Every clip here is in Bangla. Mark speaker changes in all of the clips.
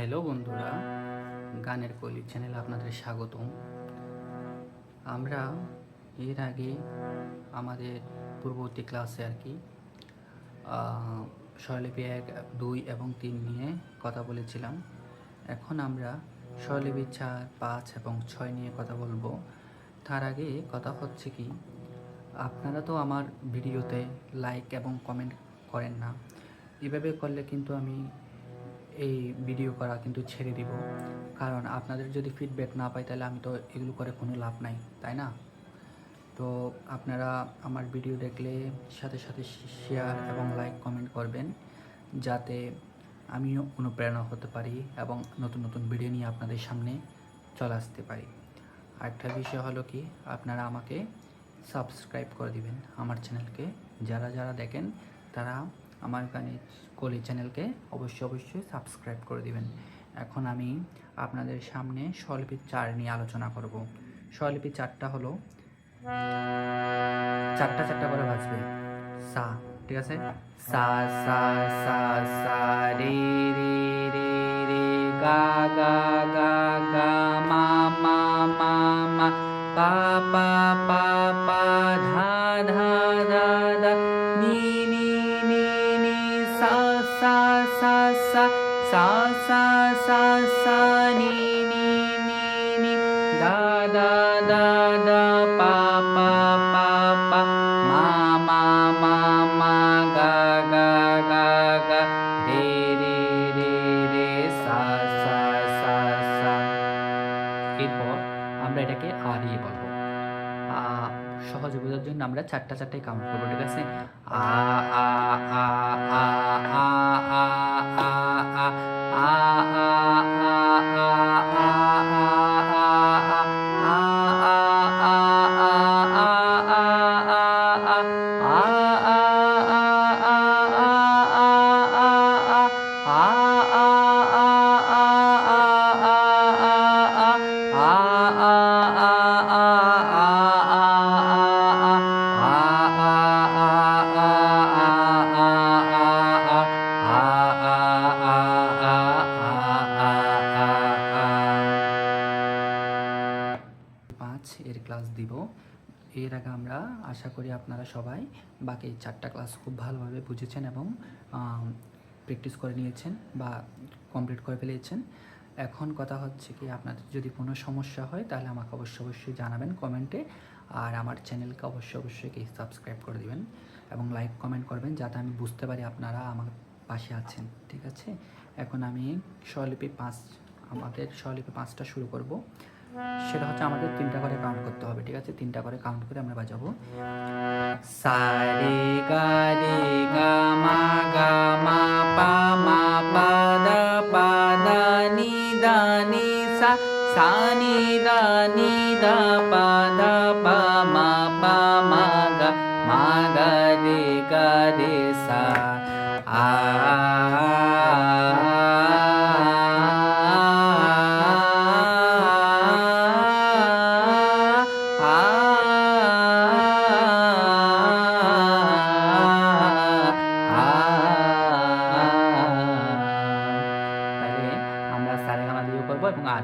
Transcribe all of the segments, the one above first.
Speaker 1: হ্যালো বন্ধুরা, গানের কলি চ্যানেল আপনাদের স্বাগতম। আমরা এর আগে আমাদের পূর্ববর্তী ক্লাসে আর কি স্বরলিপি এক, দুই এবং তিন নিয়ে কথা বলেছিলাম। এখন আমরা স্বরলিপি চার, পাঁচ এবং ছয় নিয়ে কথা বলব। তার আগে কথা হচ্ছে কি, আপনারা তো আমার ভিডিওতে লাইক এবং কমেন্ট করেন না। এভাবে করলে কিন্তু আমি এই ভিডিও করা কিন্তু ছেড়ে দিব। কারণ আপনাদের যদি ফিডব্যাক না পাই, তাহলে আমি তো এগুলো করে কোনো লাভ নাই, তাই না? তো আপনারা আমার ভিডিও দেখলে সাথে সাথে শেয়ার এবং লাইক কমেন্ট করবেন, যাতে আমিও অনুপ্রেরণা হতে পারি এবং নতুন নতুন ভিডিও নিয়ে আপনাদের সামনে চলে আসতে পারি। আরেকটা বিষয় হলো কি, আপনারা আমাকে সাবস্ক্রাইব করে দিবেন আমার চ্যানেলকে যারা যারা দেখেন, তারা আমার গানে কলি চ্যানেলকে অবশ্যই অবশ্যই সাবস্ক্রাইব করে দিবেন। এখন আমি আপনাদের সামনে স্বলিপি চার নিয়ে আলোচনা করব। স্বলিপি চারটা হলো চারটা চারটা করে বাজবে। সা, ঠিক আছে? সা সা সা সা, রে রে রে রে, গা গা গা গা, মা মা মা মা, পা পা পা দা দা দা পা পা পা পা মা মা মা মা গা গা গা গা রে রে রে রে সা সা সা সা এরপর আমরা এটাকে আ দিয়ে বলব আ সহজে বোঝার জন্য আমরা চারটা চারটাই কাউন্ট করব ঠিক আছে আ আ আ আ আ আ আ আ আ আ এর ক্লাস দিব। এর আগে আমরা আশা করি আপনারা সবাই বাকি চারটা ক্লাস খুব ভালোভাবে বুঝেছেন এবং প্র্যাকটিস করে নিয়েছেন বা কমপ্লিট করে ফেলেছেন। এখন কথা হচ্ছে কি আপনাদের যদি কোনো সমস্যা হয়, তাহলে আমাকে অবশ্যই অবশ্যই জানাবেন কমেন্টে। আর আমার চ্যানেলকে অবশ্যই অবশ্যই কি সাবস্ক্রাইব করে দিবেন এবং লাইক, কমেন্ট করবেন যাতে আমি বুঝতে পারি আপনারা আমার পাশে আছেন, ঠিক আছে? এখন আমি স্বলিপি পাঁচ, আমাদের স্বলিপি পাঁচটা শুরু করব। সেটা হচ্ছে আমাদের তিনটা করে কাউন্ট করতে হবে, ঠিক আছে? তিনটা করে কাউন্ট করে আমরা বাজাবো। সা রে গা রে গা মা গা মা পা মা निी सा निी द पा द पा मा पा मा गे गे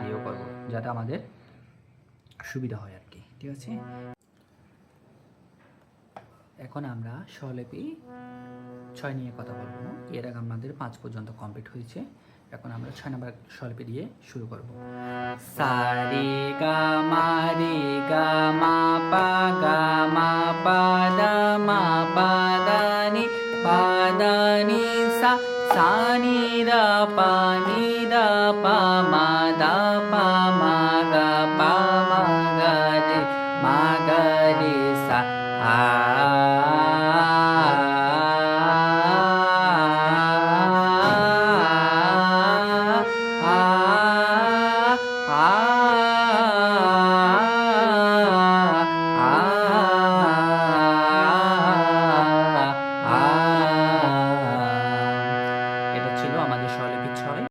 Speaker 1: দিয়েও করব, যাতে আমাদের সুবিধা হয় আর কি ঠিক আছে? এখন আমরা স্বলিপি ছয় নিয়ে কথা বলব। এর আগে আমাদের পাঁচ পর্যন্ত কমপ্লিট হয়েছে। এখন আমরা ছয় নম্বর স্বলিপি দিয়ে শুরু করব। সা রে গা মা রে গা মা পা গা মা পা দা মা পা দা নি পা দা নি সা সা নি দা পা নি pa ma da pa